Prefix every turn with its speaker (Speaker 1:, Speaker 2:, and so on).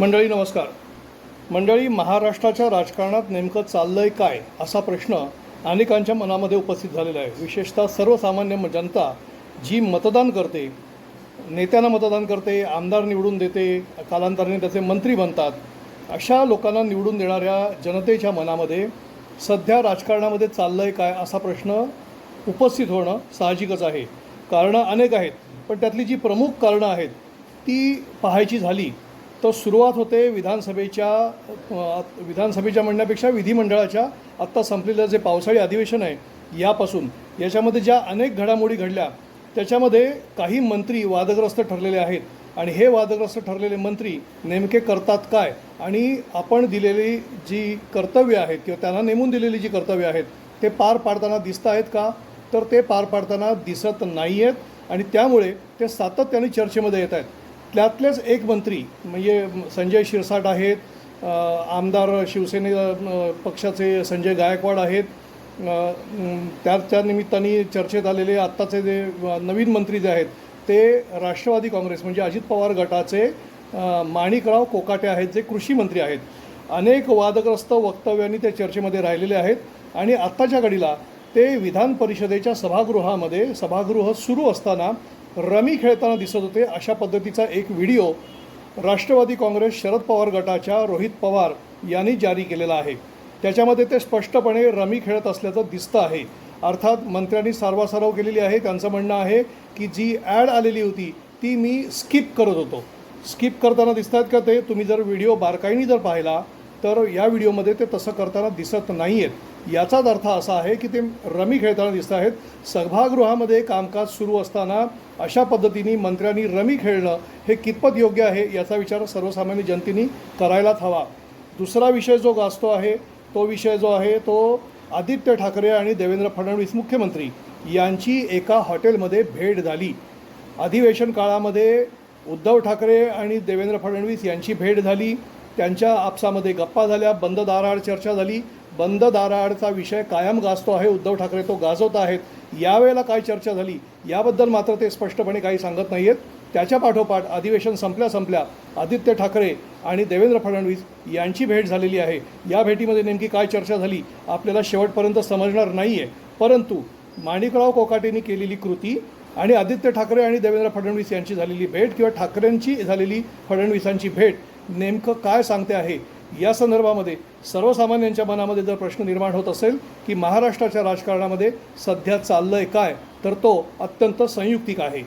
Speaker 1: मंडळी नमस्कार. मंडळी महाराष्ट्राच्या राजकारणात नेमकं चाललं आहे काय असा प्रश्न अनेकांच्या मनामध्ये उपस्थित झालेला आहे. विशेषतः सर्वसामान्य म- जनता जी मतदान करते नेत्यांना मतदान करते आमदार निवडून देते कालांतराने त्याचे मंत्री बनतात अशा लोकांना निवडून देणाऱ्या जनतेच्या मनामध्ये सध्या राजकारणामध्ये चाललं आहे काय असा प्रश्न उपस्थित होणं साहजिकच आहे. कारणं अनेक आहेत पण त्यातली जी प्रमुख कारणं आहेत ती पाहायची झाली तर सुरुवात होते विधानसभेच्या विधानसभेच्या म्हणण्यापेक्षा विधिमंडळाच्या. आत्ता संपलेलं जे पावसाळी अधिवेशन आहे यापासून. याच्यामध्ये ज्या अनेक घडामोडी घडल्या त्याच्यामध्ये काही मंत्री वादग्रस्त ठरलेले आहेत. आणि हे वादग्रस्त ठरलेले मंत्री नेमके करतात काय? आणि आपण दिलेली जी कर्तव्य आहेत किंवा त्यांना नेमून दिलेली जी कर्तव्य आहेत ते पार पाडताना दिसत आहेत का? तर ते पार पाडताना दिसत नाही आहेत आणि त्यामुळे ते सातत्याने चर्चेमध्ये येत आहेत. त्यातलेच एक मंत्री म्हणजे संजय शिरसाट आहेत आमदार शिवसेने पक्षाचे संजय गायकवाड आहेत. त्या त्यानिमित्ताने चर्चेत आलेले आत्ताचे जे नवीन मंत्री जे आहेत ते राष्ट्रवादी काँग्रेस म्हणजे अजित पवार गटाचे माणिकराव कोकाटे आहेत जे कृषी मंत्री आहेत. अनेक वादग्रस्त वक्तव्यांनी ते चर्चेमध्ये राहिलेले आहेत आणि आत्ताच्या घडीला ते विधान परिषदेच्या सभागृहामध्ये सभागृह सुरू असताना रमी खेळताना दिसत होते अशा पद्धतीचा एक व्हिडिओ राष्ट्रवादी काँग्रेस शरद पवार गटाच्या रोहित पवार यांनी जारी केलेला आहे. त्याच्यामध्ये ते स्पष्टपणे रमी खेळत असल्याचं दिसतं आहे. अर्थात मंत्र्यांनी सारवासारव केलेली आहे त्यांचं म्हणणं आहे की जी ॲड आलेली होती ती मी स्किप करत होतो. स्किप करताना दिसतात का ते? तुम्ही जर व्हिडिओ बारकाईने जर पाहिला तर या व्हिडिओमध्ये ते तसं करताना दिसत नाही आहेत याचाच अर्थ असा आहे की ते रमी खेळताना दिसत आहेत. सभागृहामध्ये कामकाज सुरू असताना अशा पद्धतीने मंत्र्यांनी रमी खेळणं हे कितपत योग्य आहे याचा विचार सर्वसामान्य जनतेने करायलाच हवा. दुसरा विषय जो गाजतो आहे तो विषय जो आहे तो आदित्य ठाकरे आणि देवेंद्र फडणवीस मुख्यमंत्री यांची एका हॉटेलमध्ये भेट झाली. अधिवेशन काळामध्ये उद्धव ठाकरे आणि देवेंद्र फडणवीस यांची भेट झाली. त्यांच्या आपसामध्ये गप्पा झाल्या बंद दाराआड चर्चा झाली. बंद दाराआडचा विषय कायम गाजतो आहे उद्धव ठाकरे तो गाजवत आहेत. यावेळेला काय चर्चा झाली? याबद्दल मात्र ते स्पष्टपणे काही सांगत नाही आहेत त्याच्या पाठोपाठ अधिवेशन संपल्या संपल्या आदित्य ठाकरे आणि देवेंद्र फडणवीस यांची भेट झालेली आहे. या भेटीमध्ये नेमकी काय चर्चा झाली आपल्याला शेवटपर्यंत समजणार नाही आहे परंतु माणिकराव कोकाटेंनी केलेली कृती आणि आदित्य ठाकरे आणि देवेंद्र फडणवीस यांची झालेली भेट किंवा ठाकरेंची झालेली फडणवीसांची भेट नेमकं काय सांगते आहे? या संदर्भामध्ये सर्वसामान्यांच्या मनामध्ये जर प्रश्न निर्माण होत असेल की महाराष्ट्राच्या राजकारणामध्ये सध्या चाललंय काय तर तो अत्यंत संयुक्तिक आहे.